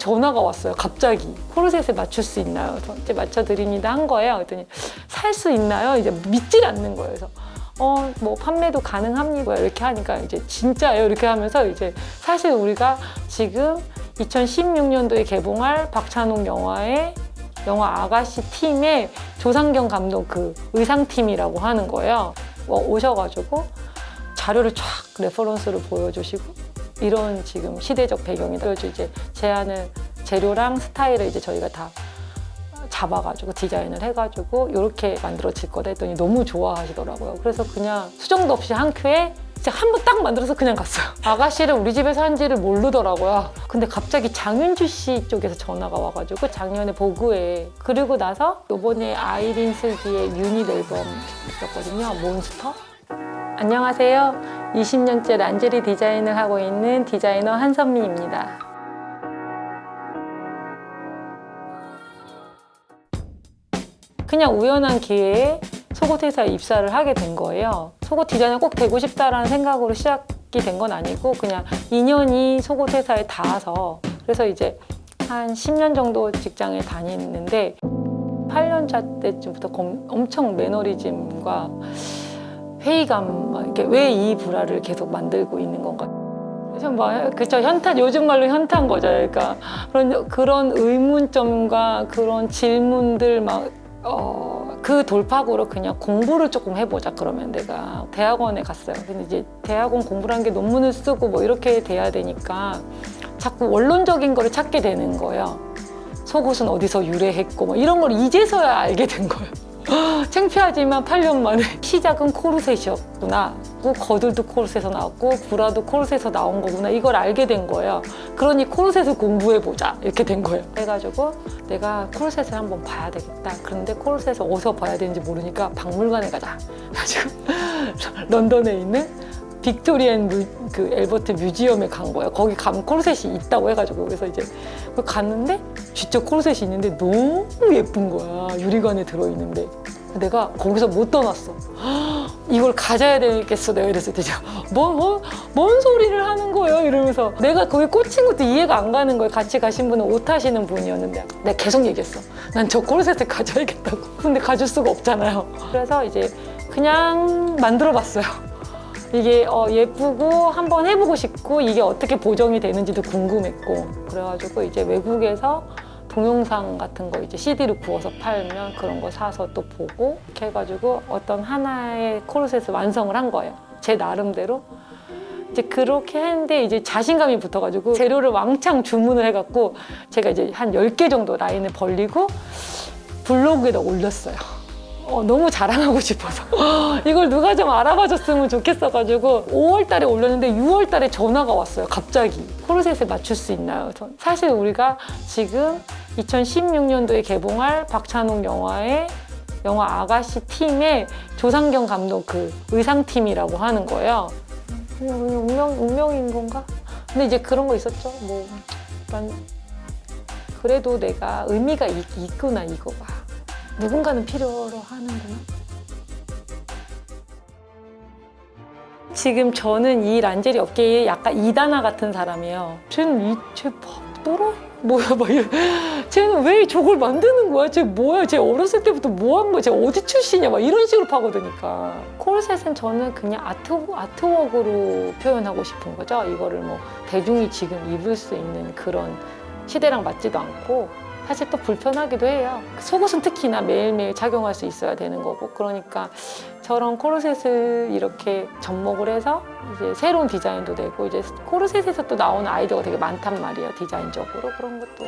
전화가 왔어요. 갑자기 코르셋에 맞출 수 있나요? 이제 맞춰드립니다 한 거예요. 그랬더니 살 수 있나요? 이제 믿질 않는 거예요. 그래서 어, 뭐 판매도 가능합니다. 이렇게 하니까 이제 진짜예요. 이렇게 하면서 이제 사실 우리가 지금 2016년도에 개봉할 박찬욱 영화의 영화 아가씨 팀의 조상경 감독 그 의상팀이라고 하는 거예요. 어, 오셔가지고 자료를 쫙 레퍼런스를 보여주시고 이런 지금 시대적 배경이다. 그래서 이제 제안을 재료랑 스타일을 이제 저희가 다 잡아가지고 디자인을 해가지고 이렇게 만들어질 거다 했더니 너무 좋아하시더라고요. 그래서 그냥 수정도 없이 한 큐에 진짜 한번 딱 만들어서 그냥 갔어요. 아가씨를 우리 집에서 한지를 모르더라고요. 근데 갑자기 장윤주 씨 쪽에서 전화가 와가지고 작년에 보그에 그리고 나서 요번에 아이린 슬기의 유닛 앨범 있었거든요. 몬스터. 안녕하세요. 20년째 란제리 디자인을 하고 있는 디자이너 한선미입니다. 그냥 우연한 기회에 속옷 회사에 입사를 하게 된 거예요. 속옷 디자이너 꼭 되고 싶다라는 생각으로 시작이 된 건 아니고 그냥 인연이 속옷 회사에 닿아서 그래서 이제 한 10년 정도 직장에 다니는데 8년 차 때쯤부터 검- 엄청 매너리즘과 회의감, 막 이렇게 왜이 브라를 계속 만들고 있는 건가. 뭐, 그쵸, 현타, 요즘 말로 현타인 거죠. 그러니까 그런, 그런 의문점과 그런 질문들 막, 어, 그 돌파구로 그냥 공부를 조금 해보자. 그러면 내가 대학원에 갔어요. 근데 이제 대학원 공부라는 게 논문을 쓰고 뭐 이렇게 돼야 되니까 자꾸 원론적인 거를 찾게 되는 거예요. 속옷은 어디서 유래했고 뭐 이런 걸 이제서야 알게 된 거예요. 창피하지만 8년 만에 시작은 코르셋이었구나. 그 거들도 코르셋에서 나왔고 브라도 코르셋에서 나온 거구나. 이걸 알게 된 거예요. 그러니 코르셋을 공부해 보자 이렇게 된 거예요. 그래가지고 내가 코르셋을 한번 봐야 되겠다. 그런데 코르셋을 어디서 봐야 되는지 모르니까 박물관에 가자. 그래가지고 런던에 있는 빅토리안 뮤, 그 엘버트 뮤지엄에 간 거예요. 거기 가면 코르셋이 있다고 해가지고. 그래서 이제 거기 갔는데 진짜 코르셋이 있는데 너무 예쁜 거야. 유리관에 들어있는데. 내가 거기서 못 떠났어. 이걸 가져야 되겠어 내가 이랬을 때. 제가 뭐, 뭐, 뭔 소리를 하는 거예요? 이러면서. 내가 거기 꽂힌 것도 이해가 안 가는 거예요. 같이 가신 분은 옷 하시는 분이었는데. 내가 계속 얘기했어. 난 저 코르셋을 가져야겠다고. 근데 가질 수가 없잖아요. 그래서 이제 그냥 만들어 봤어요 이게 어, 예쁘고 한번 해보고 싶고 이게 어떻게 보정이 되는지도 궁금했고 그래가지고 이제 외국에서 동영상 같은 거 이제 CD로 구워서 팔면 그런 거 사서 또 보고 이렇게 해가지고 어떤 하나의 코르셋을 완성을 한 거예요. 제 나름대로. 이제 그렇게 했는데 이제 자신감이 붙어가지고 재료를 왕창 주문을 해갖고 제가 이제 한 10개 정도 라인을 벌리고 블로그에다 올렸어요. 어, 너무 자랑하고 싶어서. 이걸 누가 좀 알아봐 줬으면 좋겠어가지고 5월 달에 올렸는데 6월 달에 전화가 왔어요 갑자기. 코르셋에 맞출 수 있나요? 전 사실 우리가 지금 2016년도에 개봉할 박찬욱 영화의 영화 아가씨 팀의 조상경 감독 그 의상팀이라고 하는 거예요. 그냥 운명, 운명인 건가? 근데 이제 그런 거 있었죠. 뭐난 그래도 내가 의미가 있, 있구나 이거가 누군가는 필요로 하는구나. 지금 저는 이 란제리 업계에 약간 이단아 같은 사람이에요. 쟤는 이쟤 또라 뭐야 막 이래. 쟤는 왜 저걸 만드는 거야? 쟤 뭐야? 쟤 어렸을 때부터 뭐 한 거야? 쟤 어디 출신이야? 막 이런 식으로 파고드니까. 코르셋은 저는 그냥 아트 아트웍으로 표현하고 싶은 거죠. 이거를 뭐 대중이 지금 입을 수 있는 그런 시대랑 맞지도 않고 사실 또 불편하기도 해요. 속옷은 특히나 매일매일 착용할 수 있어야 되는 거고 그러니까 저런 코르셋을 이렇게 접목을 해서 이제 새로운 디자인도 되고 이제 코르셋에서 또 나오는 아이디어가 되게 많단 말이에요 디자인적으로 그런 것도.